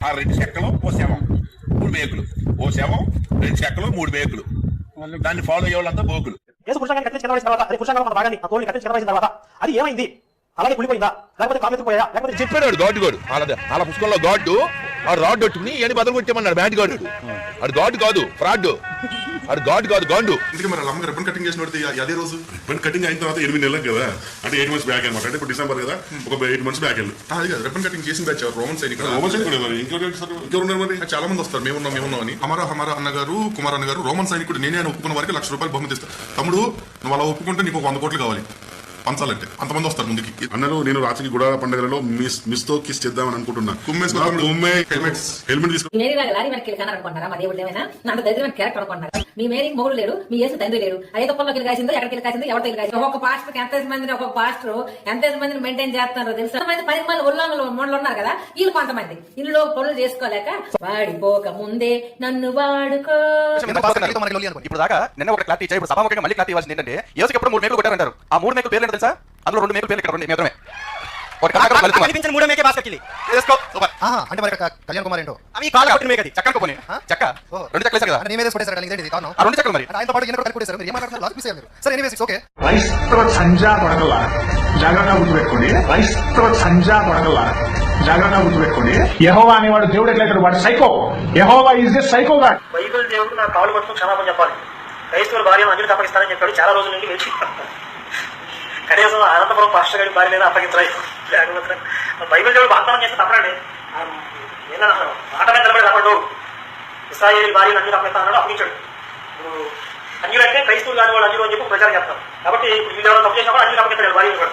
ఆ రెండు చెక్కలు ఓ శవం మూడు మేకులు. ఓ శవం రెండు చెక్కలు మూడు మేకులు. దాన్ని ఫాలో అయ్యే వాళ్ళంతా బోకులు. తర్వాత అది పురుషంగా కొంత భాగాన్ని ఆ తోలుని కట్టించి కింద పడేసిన తర్వాత అది ఏమైంది? అలాగే కుళ్ళిపోయిందా? లేకపోతే పోయా లేకపోతే చెప్పి చెప్పాడు గాడ్ గాడు వాళ్ళ వాళ్ళ పుస్తకంలో గాడ్ ఆ రాడ్ కొట్టుకుని ఏని బదులు కొట్టేమన్నాడు బ్యాట్ గాడు. అది గాడ్ కాదు ఫ్రాడ్. అది గాడ్ కాదు గాండు. ఇందుకే మరి అమ్మకి రిబ్బన్ కటింగ్ చేసిన అదే రోజు? రిబ్బన్ కటింగ్ అయిన తర్వాత ఎనిమిది నెలలకు కదా? అంటే ఎయిట్ మంత్స్ బ్యాక్ అనమాట అంటే ఇప్పుడు డిసెంబర్ కదా? ఒక ఎయిట్ మంత్స్ బ్యాక్ వెళ్ళి. అది కదా రిబ్బన్ కటింగ్ చేసిన బ్యాచ్ రోమన్ సైనిక్ రోమన్ సైనికుడు మరి ఇంకెవరు ఉన్నారు మరి? చాలా మంది వస్తారు. మేము ఉన్నాం మేము అని. అమరా హమరా అన్న గారు కుమార్ అన్న గారు రోమన్ సైనికుడు. నేనే అని ఒప్పుకున్న వారికి లక్ష రూపాయలు బహుమతి ఇస్తాను తమ్ముడు నువ్వు అలా ఒప్పుకుంటే నీకు ఒక వంద కోట్లు కావాలి. పంచాలంటే అంతమంది వస్తారు ముందుకి. అన్నలు నేను రాత్రికి గుడాల పండుగలలో మిస్ మిస్తో కిస్ చేద్దామని అనుకుంటున్నా. కుమ్మేసి హెల్మెట్స్. హెల్మెట్ మేరీ లాగా లారీ అనుకుంటారా మా దేవుడు ఏమైనా నాకు దరిద్రమైన క్యారెక్టర్ అనుకుంటారా మీ మేరీకి మొగుడు లేడు మీ యేసు తండ్రి లేడు. అదే తప్పలోకి వెళ్ళి కాసిందో ఎక్కడికి వెళ్ళి కాసిందో ఎవరికి కాసిందో. ఒక్కొక్క పాస్టర్ ఎంత మందిని ఒక్కొక్క పాస్టర్ ఎంత మందిని మెయింటైన్ చేస్తారో తెలుసా? మంది పది మంది ఉన్నారు కదా వీళ్ళు కొంతమంది. ఇల్లు పనులు చేసుకోలేక వాడిపోక ముందే నన్ను వాడుకో. ఇప్పుడు దాకా నిన్న ఒక క్లారిటీ ఇచ్చాయి ఇప్పుడు సభాముఖంగా మళ్ళీ క్లారిటీ ఇవ్వాల్సింది ఏంటంటే యేసుకి ఎప్పుడు మూడు మేకులు కొట్టారంటారు. ఆ మూడు మేకులు పేర్లు ఏంటో తెలుసా? అందులో రెండు మేకులు పేర్లు ఇక్కడ ఉన్నాయి మిగతామే ఒకటి లలితమ్మ. కనిపించిన మూడో మేకే భాస్కర్కి వేసుకో సూపర్ ఆహా, అంటే మరి కళ్యాణ్ కుమార్ ఏంటో? అవి కాలు కొట్టిన మేక అది చక్కని పోనీ. ఆ? చెక్క? ఓ. రెండు చెక్కలు వేశారు కదా. అంటే నీ మీద కొట్టేశారు కదా, ఇదేంటి ఇది కారణం? ఆ రెండు చెక్కలు మరి. అంటే ఆయనతో పాటు ఈయన కూడా కలిపి కొట్టేశారు. మీరు ఏం మాట్లాడుతున్నారు? లాస్ట్ పీస్ మీరు. సరే ఎనీవేస్ ఓకే క్రైస్తవ సంజా గుర్తుపెట్టుకోండి. క్రైస్తవ సంజా కొడగల జాగ్రత్త గుర్తుపెట్టుకోండి. యహోవా అనేవాడు దేవుడు ఎట్లయితాడు వాడు psycho. Jehovah is the psycho god. Bible దేవుడు నా కాళ్ళు పట్టుకుని క్షమాపణ చెప్పాలి. క్రైస్తవుల భార్యను అంజలి అప్పగిస్తానని చెప్పాడు. చాలా రోజుల నుండి వేచి కనీసం అనంతపురం పాస్టర్ గారి భార్య లేదా అప్పగించాలి లేకపోతే బైబిల్ దేవుడు వాగ్దానం చేస్తే తప్పనండి. ఏదైనా మాట మీద నిలబడి తప్పడు. ఇస్రాయేల్ భార్యను అంజలి అప్పగిస్తానన్నాడు అప్పగించాడు. ఇప్పుడు అంజులు అంటే క్రైస్తవులు కాని వాళ్ళు అన్యులు అని చెప్పి ప్రచారం చేస్తారు. కాబట్టి ఇప్పుడు వీళ్ళు ఎవరు తప్పు చేసినప్పుడు అంజలి అప్పగిస్తాడు భార్య కూడా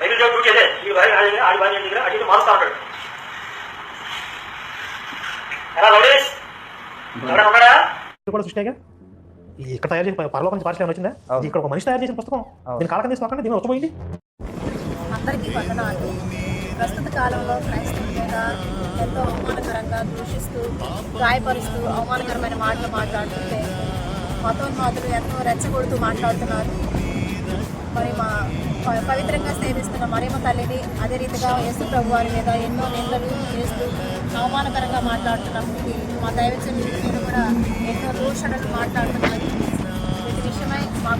బైబిల్ దేవుడు డ్యూటీ అదే ఈ భార్య ఆడి ఆడి భార్య దగ్గర అడిగి మారుస్తా ఉంటాడు. ఎలా రౌడీస్ ఎవరైనా ఉన్నాడా కూడా సృష్టిగా ఇక్కడ తయారు చేసిన పరలోకం నుంచి పార్సల్ వచ్చిందా? ఇక్కడ ఒక మనిషి తయారు చేసిన పుస్తకం. దీని కాలకం తీసుకున్నాకంటే దీని వచ్చిపోయింది అందరికీ వందనాలు ప్రస్తుత కాలంలో క్రైస్తవుల మీద ఎంతో అవమానకరంగా దూషిస్తూ గాయపరుస్తూ అవమానకరమైన మాటలు మాట్లాడుతుంటే మతోన్మాదులు ఎంతో రెచ్చగొడుతూ మాట్లాడుతున్నారు. మరి మా పవిత్రంగా సేవిస్తున్న మరియమ్మ తల్లిని అదే రీతిగా యేసు ప్రభు వారి మీద ఎన్నో నిందలు చేస్తూ అవమానకరంగా మాట్లాడుతున్నప్పటికీ మా దైవజనులు మీద కూడా ఎన్నో దూషణలు మాట్లాడుతున్నారు. వీటి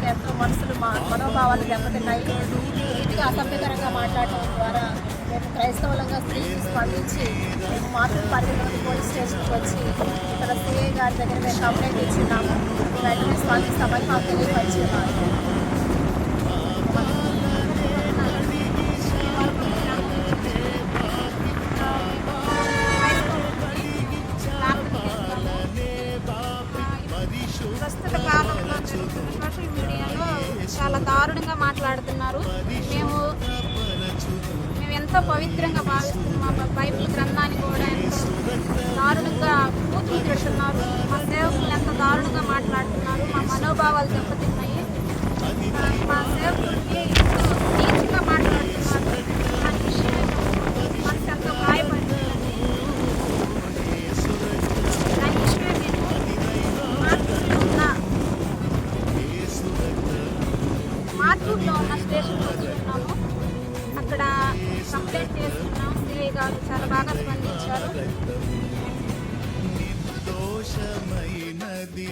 విషయమై ఎంతో మనసులు మా మనోభావాలు దెబ్బతిన్నాయి. ఈ రీతిగా అసభ్యకరంగా మాట్లాడటం ద్వారా మేము క్రైస్తవులంగా స్త్రీకి స్పందించి మేము మాతృ పరిధిలోని పోలీస్ స్టేషన్కి వచ్చి ఇక్కడ సిఐ గారి దగ్గర మేము కంప్లైంట్ ఇచ్చిన్నాము. వెంటనే స్పందిస్తామని మాకు తెలియపరిచేవారు దారుణంగా మాట్లాడుతున్నారు. మేము మేము ఎంతో పవిత్రంగా భావిస్తున్నాం. మా బైబిల్ గ్రంథాన్ని కూడా ఎంతో దారుణంగా కూతురు చేస్తున్నారు. మా సేవకులు ఎంత దారుణంగా మాట్లాడుతున్నారు. మా మనోభావాలు దెబ్బతి మార్పూర్లో ఉన్న స్టేషన్కి వచ్చి అక్కడ కంప్లైంట్ చేసుకున్నాం సిఐ గారు చాలా బాగా స్పందించారు. దోషమైనది.